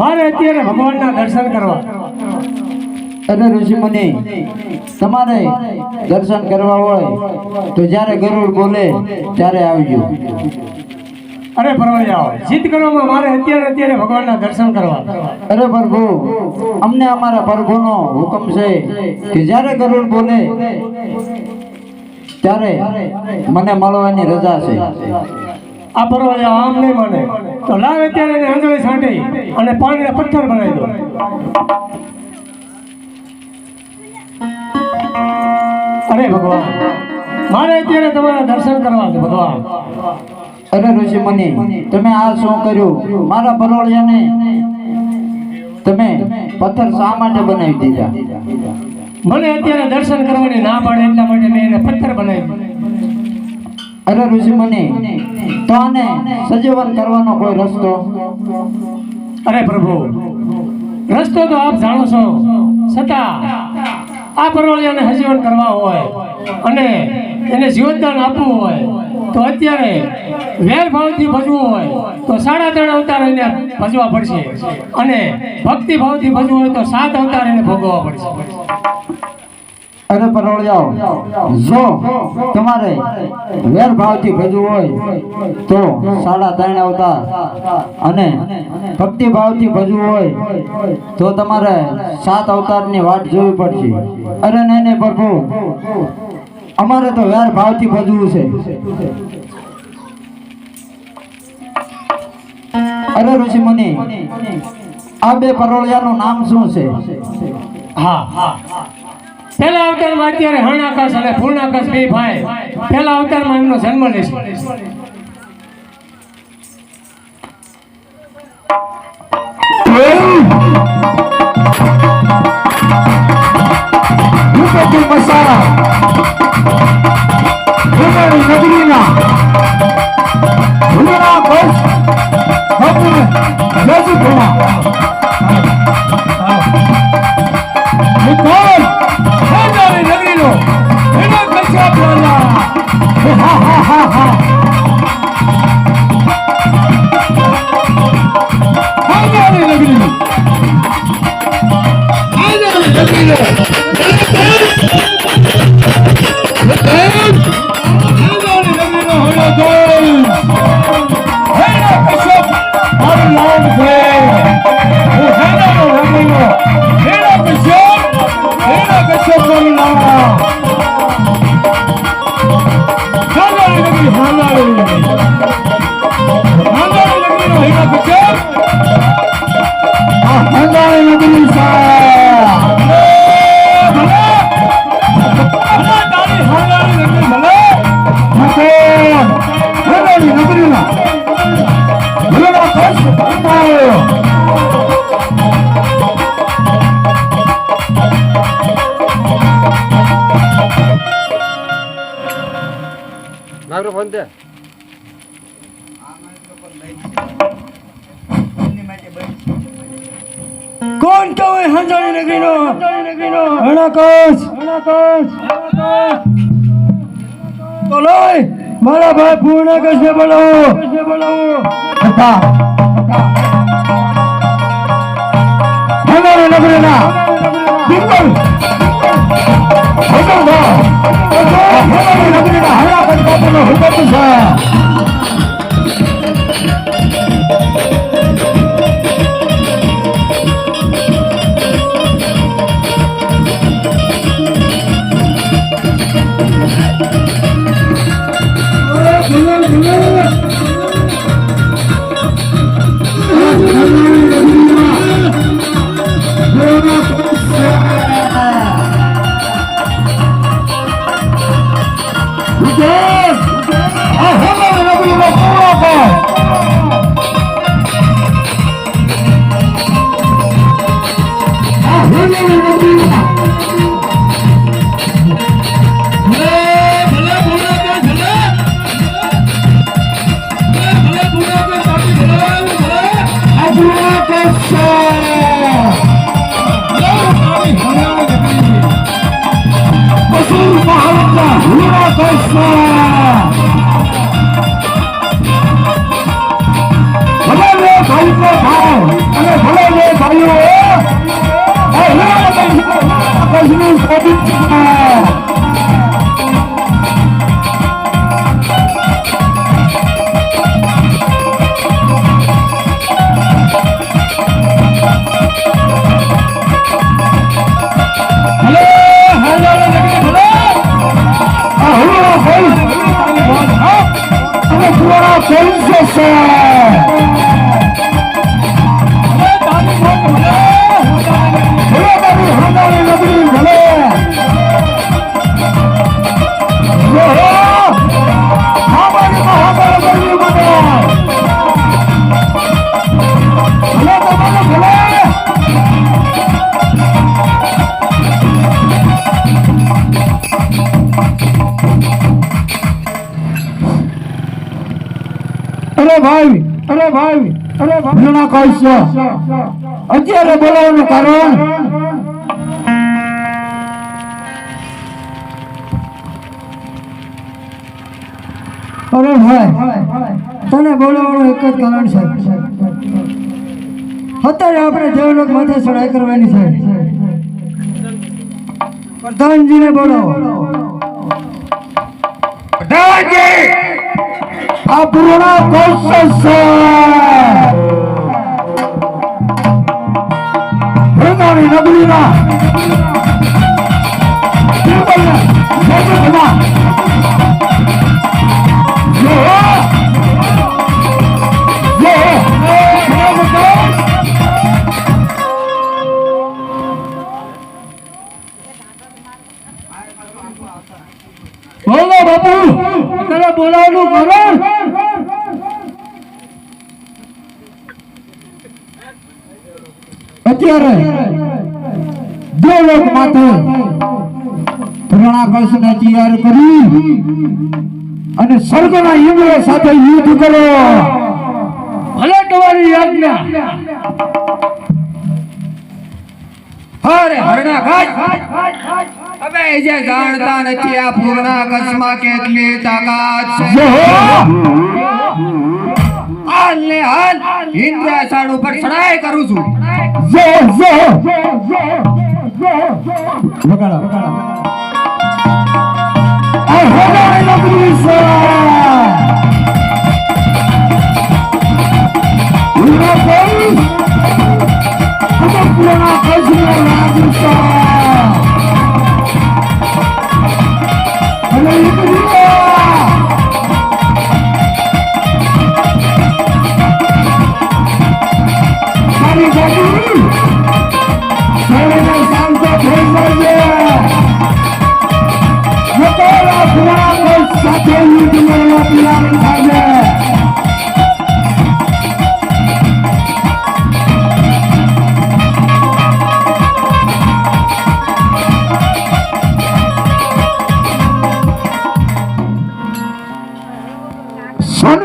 મારે અત્યારે ભગવાનના દર્શન કરવા. અરે ઋષિ મુનિ તમારે દર્શન કરવા હોય તો જ્યારે ગરુડ બોલે ત્યારે આવજો. અરે પરવળિયાઓ જીત કરવામાં મારે અત્યારે અત્યારે ભગવાનના દર્શન કરવા. અરે પ્રભુ અમને અમારા પ્રભુનો હુકમ છે કે જ્યારે ગરુડ બોલે ત્યારે મને મળવાની રજા છે. આ પરવળિયા આમ નહીં માને. તો લાવ અત્યારે એને આંધળી છાંટી અને પાણીને પથ્થર બનાવી દો. અરે ભગવાન મારે અત્યારે તમારા દર્શન કરવા છે ભગવાન. અરે ઋષિ મુનિ તમે આ શું કર્યું? મારા પરોળિયાને તમે પથ્થર શા માટે બનાવી દીધા? મને અત્યારે દર્શન કરવાની ના પડે એટલા માટે મેં એને પથ્થર બનાવી અરે ઋષિ મુનિ તો આને સજીવન કરવાનો કોઈ રસ્તો? અરે પ્રભુ રસ્તો તો આપ જાણો છો. છતાં આ પરોળિયાને હજીવન કરવા હોય અને એને જીવનદાન આપવું હોય તો અત્યારે વેર ભાવથી ભજવું હોય તો સાડા ત્રણ અવતાર એને ભજવા પડશે. અને ભક્તિ ભાવથી ભજવું હોય તો સાત અવતાર એને ભોગવવા પડશે. અરે પરોળિયાઓ જો તમારે વેર ભાવથી ભજવું હોય તો સાડા ત્રણ અવતાર અને ભક્તિ ભાવથી ભજવું હોય તો તમારે સાત અવતારની વાટ જોવી પડશે. અરે નહીં નહીં, પ્રભુ. અમારે તો વેર ભાવથી ભજવું છે. અરે ઋષિ મુનિ આ બે પરોળિયાનું નામ શું છે? હા હા. પહેલા અવતારમાં અત્યારે હરણાકાશ અને પૂર્ણાકાશ બે ભાઈ. પહેલા અવતારમાં એમનો જન્મ લેશે નગરીના. camino. કોણ કહે હંજાણી નગરીનો હંજાણી નગરીનો? હણાકાશ હણાકાશ બોલો મારા ભાઈ પૂર્ણાકાશ ને બોલાવો બોલાવો હતા. હંગાળી નગરીના. બિંગલ હંગાળ હંગાળી નગરીના હળા પંચાયતનો હુકમ છે. આ Thank you. અરે ભાઈ અરે ભાઈ અરે ઘણા છે. અત્યારે બોલાવવાનું કારણ? અરે ભાઈ તને બોલાવવાનું એક જ કારણ છે. અત્યારે આપણે દેવલોક માથે ચડાઈ કરવાની છે. પ્રધાનજીને બોલાવો. આ પૂર્ણા કૌશલ છે ભેગાની નગરીના તિરુમલના અત્યારે દેવલોક માટે પુરાણા તૈયાર કરી અને સ્વર્ગના ઇન્દ્ર સાથે યુદ્ધ કરો. ભલે તમારી આજ્ઞા અરે હરણા હવે જે જાણતા નથી આ પૂર્ણા કચ્છમાં કેટલી તાકાત છે. હાલ ને હાલ ઇન્દ્રાસન ઉપર ચડાઈ કરું છું. જો જો વગાડો વગાડો આ હોગાની નગરી છે ઉના કોઈ આ પુરાણા કચ્છનો રાજ છે અને